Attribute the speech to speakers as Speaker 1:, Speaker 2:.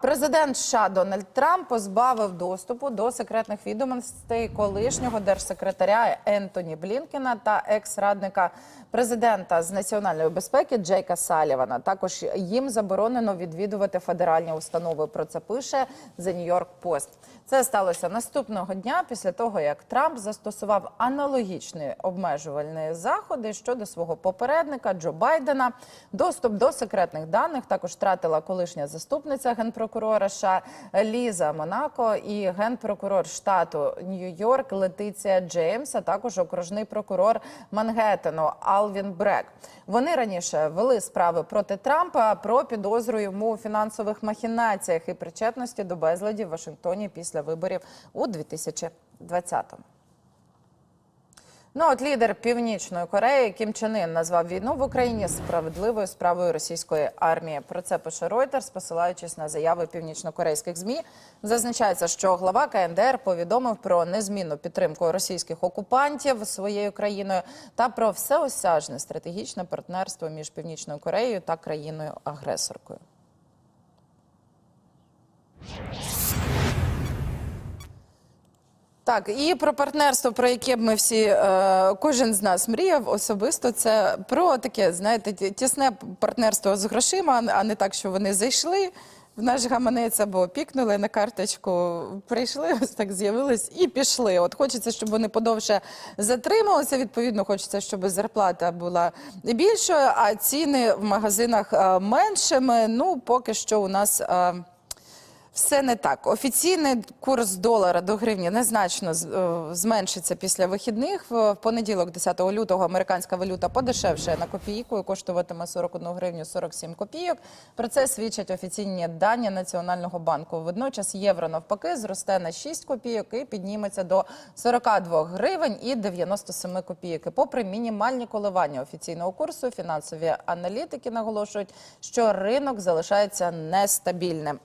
Speaker 1: Президент США Дональд Трамп позбавив доступу до секретних відомостей колишнього держсекретаря Ентоні Блінкена та екс-радника президента з національної безпеки Джейка Салівана. Також їм заборонено відвідувати федеральні установи. Про це пише The New York Post. Це сталося наступного дня після того, як Трамп застосував аналогічні обмежувальні заходи щодо свого попередника Джо Байдена. Доступ до секретних даних також втратила колишня заступниця генпрокурора США Ліза Монако і генпрокурор штату Нью-Йорк Летиція Джеймс, а також окружний прокурор Мангеттену Алвін Брек. Вони раніше вели справи проти Трампа про підозру йому у фінансових махінаціях і причетності до безладів в Вашингтоні після виборів у 2020-му. Ну от лідер Північної Кореї Кім Чен Ін назвав війну в Україні справедливою справою російської армії. Про це пише Reuters, посилаючись на заяви північнокорейських змі. Зазначається, що глава КНДР повідомив про незмінну підтримку російських окупантів своєю країною та про всеосяжне стратегічне партнерство між Північною Кореєю та країною агресоркою. Так, і про партнерство, про яке б ми всі, е, кожен з нас мріяв особисто, це про таке, знаєте, тісне партнерство з грошима, а не так, що вони зайшли в наш гаманець або пікнули на карточку, прийшли, ось так з'явились і пішли. От хочеться, щоб вони подовше затрималися. Відповідно, хочеться, щоб зарплата була більшою, а ціни в магазинах е, меншими. Ну, поки що у нас. Все не так. Офіційний курс долара до гривні незначно е, зменшиться після вихідних. В понеділок, 10 лютого, американська валюта подешевшає на копійку і коштуватиме 41 гривню 47 копійок. Про це свідчать офіційні дані Національного банку. Водночас євро навпаки зросте на 6 копійок і підніметься до 42 гривень і 97 копійок. І Попри мінімальні коливання офіційного курсу, фінансові аналітики наголошують, що ринок залишається нестабільним.